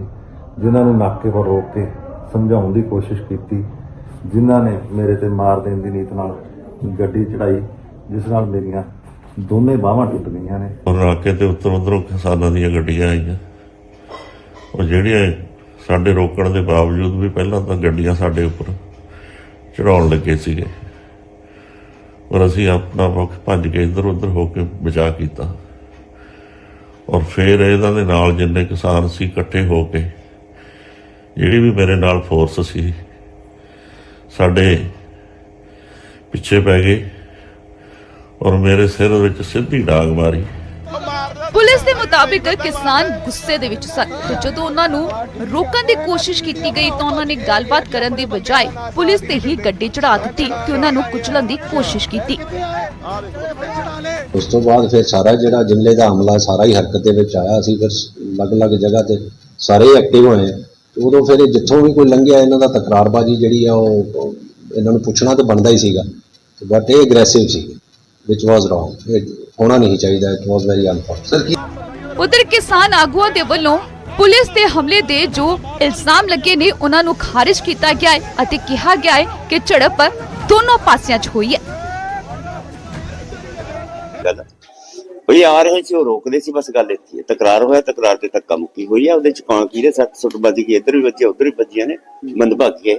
ਜਿਨ੍ਹਾਂ ਨੂੰ ਨਾਕੇ ਪਰ ਰੋਕ ਕੇ ਸਮਝਾਉਣ ਦੀ ਕੋਸ਼ਿਸ਼ ਕੀਤੀ, ਜਿਨ੍ਹਾਂ ਨੇ ਮੇਰੇ ਤੇ ਮਾਰ ਦੇਣ ਦੀ ਨੀਤ ਨਾਲ ਗੱਡੀ ਚੜਾਈ, ਜਿਸ ਨਾਲ ਮੇਰੀਆਂ ਦੋਨੇ ਬਾਹਾਂ ਟੁੱਟ ਗਈਆਂ ਨੇ। ਔਰ ਨਾਕੇ ਤੇ ਉੱਤਰ ਉਧਰੋਂ ਕਿਸਾਨਾਂ ਦੀਆਂ ਗੱਡੀਆਂ ਆਈਆਂ। ਉਹ ਜਿਹੜੀਆਂ ਸਾਡੇ ਰੋਕਣ ਦੇ ਬਾਵਜੂਦ ਵੀ ਪਹਿਲਾਂ ਤਾਂ ਗੱਡੀਆਂ ਸਾਡੇ ਉੱਪਰ ਚੜਾਉਣ ਲੱਗੇ ਸੀਗੇ। ਔਰ ਅਸੀਂ ਆਪਣਾ ਪੱਖ ਭੱਜ ਕੇ ਇੱਧਰ ਉੱਧਰ ਹੋ ਕੇ ਬਚਾਅ ਕੀਤਾ। ਔਰ ਫਿਰ ਇਹਨਾਂ ਦੇ ਨਾਲ ਜਿੰਨੇ ਕਿਸਾਨ ਸੀ ਇਕੱਠੇ ਹੋ ਕੇ, ਜਿਹੜੀ ਵੀ ਮੇਰੇ ਨਾਲ ਫੋਰਸ ਸੀ, ਸਾਡੇ ਪਿੱਛੇ ਪੈ ਗਏ। ਔਰ ਮੇਰੇ ਸਿਰ ਵਿੱਚ ਸਿੱਧੀ ਡਾਂਗ ਮਾਰੀ। ਪੁਲਿਸ ਦੇ ਮੁਤਾਬਿਕ ਕਿਸਾਨ ਗੁੱਸੇ ਦੇ ਵਿੱਚ ਸਨ। ਤੇ ਜਦੋਂ ਉਹਨਾਂ ਨੂੰ ਰੋਕਣ ਦੀ ਕੋਸ਼ਿਸ਼ ਕੀਤੀ ਗਈ ਤਾਂ ਉਹਨਾਂ ਨੇ ਗੱਲਬਾਤ ਕਰਨ ਦੀ ਬਜਾਏ ਪੁਲਿਸ ਤੇ ਹੀ ਗੱਡੀ ਚੜਾ ਦਿੱਤੀ ਤੇ ਉਹਨਾਂ ਨੂੰ ਕੁਚਲਣ ਦੀ ਕੋਸ਼ਿਸ਼ ਕੀਤੀ। ਉਸ ਤੋਂ ਬਾਅਦ ਫਿਰ ਸਾਰਾ ਜਿਹੜਾ ਜ਼ਿਲ੍ਹੇ ਦਾ ਹਮਲਾ, ਸਾਰਾ ਹੀ ਹਰਕਤ ਦੇ ਵਿੱਚ ਆਇਆ ਸੀ, ਫਿਰ ਅਲੱਗ-ਅਲੱਗ ਜਗ੍ਹਾ ਤੇ ਸਾਰੇ ਐਕਟਿਵ ਹੋਏ ਉਦੋਂ ਫਿਰ ਜਿੱਥੋਂ ਵੀ ਕੋਈ ਲੰਘਿਆ, ਇਹਨਾਂ ਦਾ ਤਕਰਾਰਬਾਜ਼ੀ ਜਿਹੜੀ ਆ, ਉਹ ਇਹਨਾਂ ਨੂੰ ਪੁੱਛਣਾ ਤਾਂ ਬਣਦਾ ਹੀ ਸੀਗਾ। ਬਟ ਇਹ ਐਗਰੈਸਿਵ ਸੀ ਵਿਚ ਵਾਸ ਰੋਂਗ ਹੋਣਾ ਨਹੀਂ ਚਾਹੀਦਾ ਇਟ ਵਾਸ ਵੈਰੀ ਅਨਫੋਰਚੂਨੇਟ ਉਧਰ ਕਿਸਾਨ ਆਗੂਆਂ ਦੇ ਵੱਲੋਂ ਪੁਲਿਸ ਦੇ ਹਮਲੇ ਦੇ ਜੋ ਇਲਜ਼ਾਮ ਲੱਗੇ ਨੇ ਉਹਨਾਂ ਨੂੰ ਖਾਰਿਜ ਕੀਤਾ ਗਿਆ ਹੈ ਅਤੇ ਕਿਹਾ ਗਿਆ ਹੈ ਕਿ ਝੜਪ ਦੋਨੋਂ ਪਾਸਿਆਂ 'ਚ ਹੋਈ ਹੈ। ਭਈ ਆ ਰਹੇ ਸੀ ਉਹ ਰੋਕਦੇ ਸੀ ਬਸ ਗੱਲ ਇੱਥੇ ਹੈ। ਤਕਰਾਰ ਹੋਇਆ ਤਕਰਾਰ ਤੇ ਧੱਕਾ ਮੁੱਕੀ ਹੋਈ ਆ ਉਹਦੇ ਚ ਕੌਣ ਕਿਹਦੇ ਸੱਟ ਸੁੱਟ ਵੱਜ ਗਈ ਇੱਧਰ ਵੀ ਵੱਜੀ ਉੱਧਰ ਵੀ ਵੱਜੀਆਂ ਨੇ। ਮੰਦਭਾਗੀ ਹੈ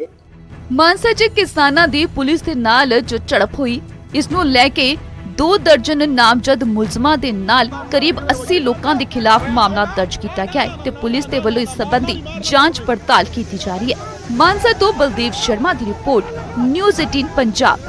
ਮਾਨਸਾ 'ਚ ਕਿਸਾਨਾਂ ਦੀ ਪੁਲਿਸ ਦੇ ਨਾਲ ਜੋ ਝੜਪ ਹੋਈ ਇਸ ਨੂੰ ਲੈ ਕੇ ਦੋ ਦਰਜਨ ਨਾਮਜ਼ਦ ਮੁਲਜ਼ਮਾਂ ਦੇ ਨਾਲ ਕਰੀਬ 80 ਲੋਕਾਂ ਦੇ ਖਿਲਾਫ ਮਾਮਲਾ ਦਰਜ ਕੀਤਾ ਗਿਆ ਹੈ ਤੇ ਪੁਲਿਸ ਦੇ ਵੱਲੋਂ ਇਸ ਸੰਬੰਧੀ ਜਾਂਚ ਪੜਤਾਲ ਕੀਤੀ ਜਾ ਰਹੀ ਹੈ। ਮਾਨਸਾ ਤੋਂ ਬਲਦੇਵ ਸ਼ਰਮਾ ਦੀ ਰਿਪੋਰਟ, ਨਿਊਜ਼ 18 ਪੰਜਾਬ।